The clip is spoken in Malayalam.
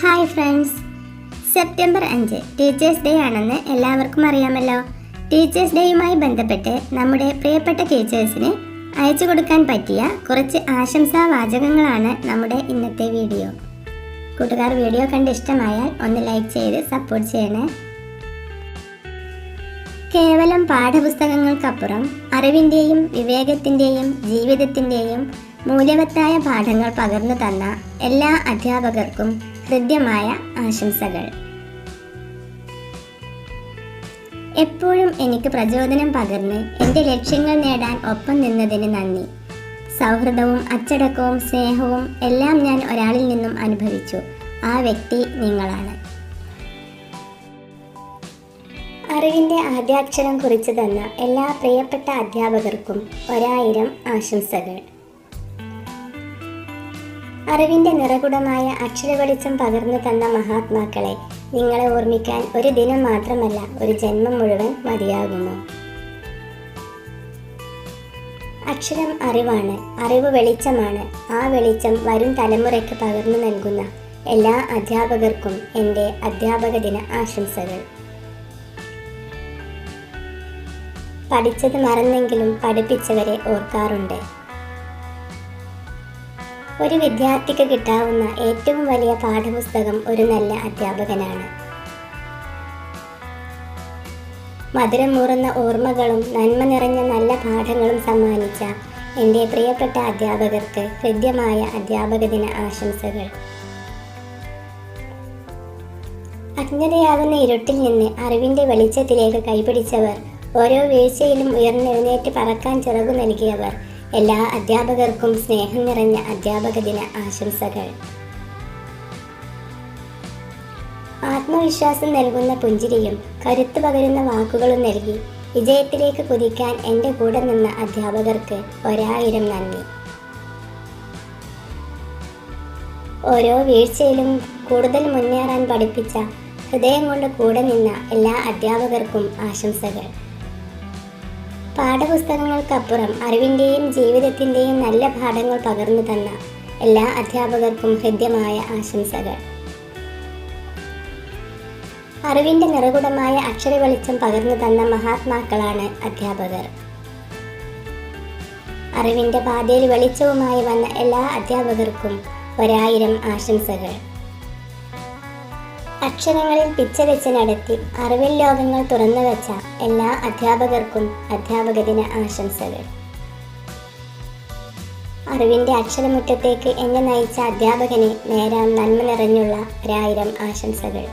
ഹായ് ഫ്രണ്ട്സ് സെപ്റ്റംബർ അഞ്ച് ടീച്ചേഴ്സ് ഡേ ആണെന്ന് എല്ലാവർക്കും അറിയാമല്ലോ. ടീച്ചേഴ്സ് ഡേയുമായി ബന്ധപ്പെട്ട് നമ്മുടെ പ്രിയപ്പെട്ട ടീച്ചേഴ്സിന് അയച്ചു കൊടുക്കാൻ പറ്റിയ കുറച്ച് ആശംസാ വാചകങ്ങളാണ് നമ്മുടെ ഇന്നത്തെ വീഡിയോ. കൂട്ടുകാർ വീഡിയോ കണ്ട് ഇഷ്ടമായാൽ ഒന്ന് ലൈക്ക് ചെയ്ത് സപ്പോർട്ട് ചെയ്യണേ. കേവലം പാഠപുസ്തകങ്ങൾക്കപ്പുറം അറിവിന്റെയും വിവേകത്തിന്റെയും ജീവിതത്തിന്റെയും മൂല്യവത്തായ പാഠങ്ങൾ പകർന്നു തന്ന എല്ലാ അധ്യാപകർക്കും ഹൃദ്യമായ ആശംസകൾ. എപ്പോഴും എനിക്ക് പ്രചോദനം പകർന്ന് എന്റെ ലക്ഷ്യങ്ങൾ നേടാൻ ഒപ്പം നിന്നതിന് നന്ദി. സൗഹൃദവും അച്ചടക്കവും സ്നേഹവും എല്ലാം ഞാൻ ഒരാളിൽ നിന്നും അനുഭവിച്ചു. ആ വ്യക്തി നിങ്ങളാണ്. അറിവിന്റെ ആദ്യാക്ഷരം കുറിച്ചു തന്ന എല്ലാ പ്രിയപ്പെട്ട അധ്യാപകർക്കും ഒരായിരം ആശംസകൾ. അറിവിന്റെ നിറകുടമായ അക്ഷരവെളിച്ചം പകർന്നു തന്ന മഹാത്മാക്കളെ നിങ്ങളെ ഓർമ്മിക്കാൻ ഒരു ദിനം മാത്രമല്ല ഒരു ജന്മം മുഴുവൻ മതിയാകുന്നു അക്ഷരം അറിവാണ് അറിവ് വെളിച്ചമാണ്. ആ വെളിച്ചം വരും തലമുറയ്ക്ക് പകർന്നു നൽകുന്ന എല്ലാ അധ്യാപകർക്കും എന്റെ അധ്യാപക ദിന ആശംസകൾ. പഠിച്ചത് മറന്നെങ്കിലും പഠിപ്പിച്ചവരെ ഓർക്കാറുണ്ട്. ഒരു വിദ്യാർത്ഥിക്ക് കിട്ടാവുന്ന ഏറ്റവും വലിയ പാഠപുസ്തകം ഒരു നല്ല അധ്യാപകനാണ്. മധുരം മൂറുന്ന ഓർമ്മകളും നന്മ നിറഞ്ഞ നല്ല പാഠങ്ങളും സമ്മാനിച്ച എന്റെ പ്രിയപ്പെട്ട അധ്യാപകർക്ക് ഹൃദ്യമായ അധ്യാപക ദിന ആശംസകൾ. അജ്ഞതയാകുന്ന ഇരുട്ടിൽ നിന്ന് അറിവിന്റെ വെളിച്ചത്തിലേക്ക് കൈപിടിച്ചവർ ഓരോ വീഴ്ചയിലും ഉയർന്നെഴുന്നേറ്റ് പറക്കാൻ ചിറകു നൽകിയവർ എല്ലാ അധ്യാപകർക്കും സ്നേഹം നിറഞ്ഞ അധ്യാപക ദിന ആശംസകൾ. ആത്മവിശ്വാസം നൽകുന്ന പുഞ്ചിരിയും കരുത്തു പകരുന്ന വാക്കുകളും നൽകി വിജയത്തിലേക്ക് കുതിക്കാൻ എന്റെ കൂടെ നിന്ന അധ്യാപകർക്ക് ഒരായിരം നന്ദി. ഓരോ വീഴ്ചയിലും കൂടുതൽ മുന്നേറാൻ പഠിപ്പിച്ച ഹൃദയം കൊണ്ട് കൂടെ നിന്ന എല്ലാ അധ്യാപകർക്കും ആശംസകൾ. പാഠപുസ്തകങ്ങൾക്കപ്പുറം അറിവിന്റെയും ജീവിതത്തിന്റെയും നല്ല പാഠങ്ങൾ പകർന്നു തന്ന എല്ലാ അധ്യാപകർക്കും ഹൃദ്യമായ ആശംസകൾ. അറിവിന്റെ നിറകുടമായ അക്ഷര വെളിച്ചം പകർന്നു തന്ന മഹാത്മാക്കളാണ് അധ്യാപകർ. അറിവിന്റെ പാതയിൽ വെളിച്ചവുമായി വന്ന എല്ലാ അധ്യാപകർക്കും ഒരായിരം ആശംസകൾ. അക്ഷരങ്ങളിൽ പിച്ച വെച്ച് നടത്തി അറിവിൽ ലോകങ്ങൾ തുറന്നു വെച്ച എല്ലാ അധ്യാപകർക്കും അധ്യാപക ദിന ആശംസകൾ. അറിവിന്റെ അക്ഷരമുറ്റത്തേക്ക് എന്നെ നയിച്ച അധ്യാപകനെ നേരാം നന്മ നിറഞ്ഞുള്ള ഒരായിരം ആശംസകൾ.